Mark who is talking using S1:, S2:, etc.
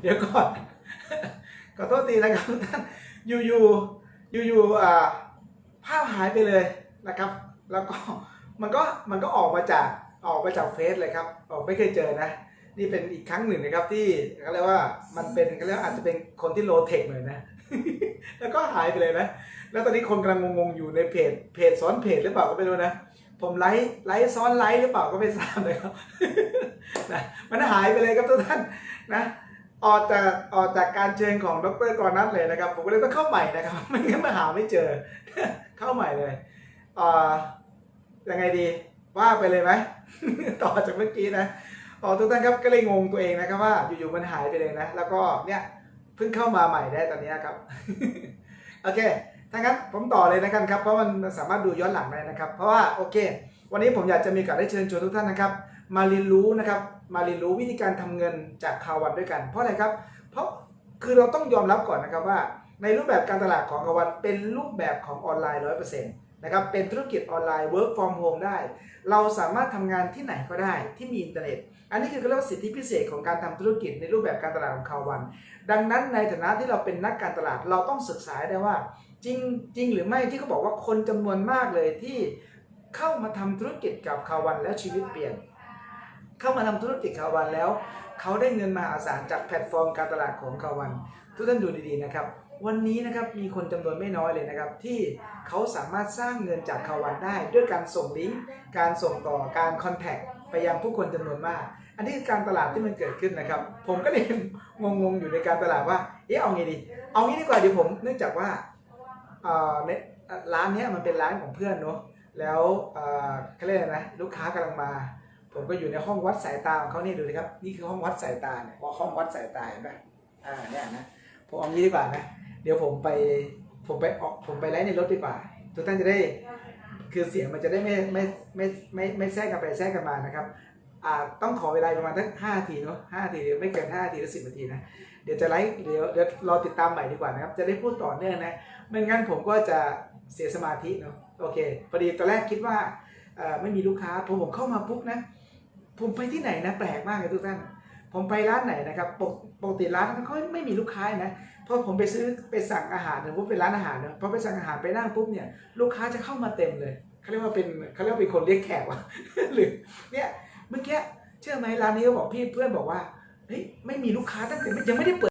S1: เดี๋ยวก่อนขอโทษทีนะครับทุกท่านอยู่อยู่อยู่อยู่ๆอ่าภาพหายไปเลยนะครับ แล้วก็มันก็มันก็ออกมาจากออกมาจากเฟซเลยครับออกไม่เคยเจอนะ นี่เป็นอีกครั้งหนึ่งนะครับที่เขาเรียกว่ามันเป็นเขาเรียกอาจจะเป็นคนที่โลเทคหน่อยนะ แล้วก็หายไปเลยนะ แล้วตอนนี้คนกำลังงงๆอยู่ในเพจเพจซ้อนเพจหรือเปล่าก็ไม่รู้นะผมไลฟ์ไลฟ์ซ้อนไลฟ์หรือเปล่าก็ไม่ทราบเลยครับนะมันหายไปเลยครับทุกท่านนะ ออกจากออกจากการเชิญของดรกรนัทเลยนะครับ ผมก็เลยต้องเข้าใหม่นะครับ ไม่งั้นมาหาไม่เจอ เข้าใหม่เลยอ่ายังไงดีว่าไปเลยไหมต่อจากเมื่อกี้นะอ๋อทุกท่านครับก็เลยงงตัวเองนะครับว่าอยู่ๆมันหายไปเลยนะ แล้วก็เนี่ยเพิ่งเข้ามาใหม่ได้ตอนนี้ครับโอเคถ้างั้นผมต่อเลยนะครับเพราะมันสามารถดูย้อนหลังได้นะครับ เพราะว่าโอเค วันนี้ผมอยากจะมีโอกาสได้เชิญชวนทุกท่านนะครับ มาเรียนรู้นะครับมาเรียนรู้วิธีการทำเงินจากคาวันด้วยกัน เพราะอะไรครับ เพราะคือเราต้องยอมรับก่อนนะครับว่า ในรูปแบบการตลาดของคาวันเป็นรูปแบบของออนไลน์ร้อยเปอร์เซ็นต์นะครับเป็นธุรกิจออนไลน์ work from home ได้ เราสามารถทำงานที่ไหนก็ได้ที่มีอินเทอร์เน็ต อันนี้คือเรียกว่าสิทธิพิเศษของการทำธุรกิจในรูปแบบการตลาดของคาวัน ดังนั้นในฐานะที่เราเป็นนักการตลาดเราต้องศึกษาได้ว่า จริงจริงหรือไม่ที่เขาบอกว่าคนจำนวนมากเลยที่ เข้ามาทำธุรกิจกับคาวันแล้วชีวิตเปลี่ยน เข้ามาทำธุรกิจคาวันแล้ว เขาได้เงินมหาศาจากแพลตฟอร์มการตลาดของคาวัน ทุกท่านดูดีๆนะครับ วันนี้นะครับมีคนจำนวนไม่น้อยเลยนะครับ ที่เขาสามารถสร้างเงินจากคาวันได้ ด้วยการส่งลิงก์การส่งต่อการคอนแทคไปยังผู้คนจำนวนมาก อันนี้คือการตลาดที่มันเกิดขึ้นนะครับ ผมก็เลยงงๆอยู่ในการตลาดว่า เอ๊ะเอาไงดี เอางี้ดีกว่าเดี๋ยวผม เนื่องจากว่าอ่อในร้านนี้มันเป็นร้านของเพื่อนเนาะ แล้วเอ่อเขาเรียกอะไรนะลูกค้ากำลังมา ผมก็อยู่ในห้องวัดสายตาของเขานี่ดูดิครับนี่คือห้องวัดสายตาเนี่ยว่าห้องวัดสายตาเห็นไหมอ่าเนี่ยนะผมเอางี้ดีกว่านะเดี๋ยวผมไปผมไปออกผมไปไลฟ์ในรถดีกว่า ทุกท่านจะได้คือเสียงมันจะได้ไม่ไม่ไม่ไม่ไม่แทรกกันไปแทรกกันมานะครับอ่าต้องขอเวลาประมาณสักห้านาทีเนาะห้านาทีไม่เกินห้านาทีหรือสิบนาทีนะเดี๋ยวจะไลฟ์เดี๋ยวเดี๋ยวรอติดตามใหม่ดีกว่านะครับจะได้พูดต่อเนื่องนะไม่งั้นผมก็จะ เสียสมาธิเนาะโอเคพอดีตอนแรกคิดว่าไม่มีลูกค้าพอผมเข้ามาปุ๊บนะ ผมไปที่ไหนนะแปลกมากเลยทุกท่าน ผมไปร้านไหนนะครับปกปกติร้านเขาไม่มีลูกค้านะพอผมไปซื้อไปสั่งอาหารเนี่ยผมเป็นร้านอาหารเนาะพอไปสั่งอาหารไปนั่งปุ๊บเนี่ยลูกค้าจะเข้ามาเต็มเลยเขาเรียกว่าเป็นเขาเรียกว่าเป็นคนเรียกแขกว่ะหรือเนี่ยเมื่อกี้เชื่อไหมร้านนี้เขาบอกพี่เพื่อนบอกว่าเฮ้ยไม่มีลูกค้าตั้งแต่ยังไม่ได้เปิด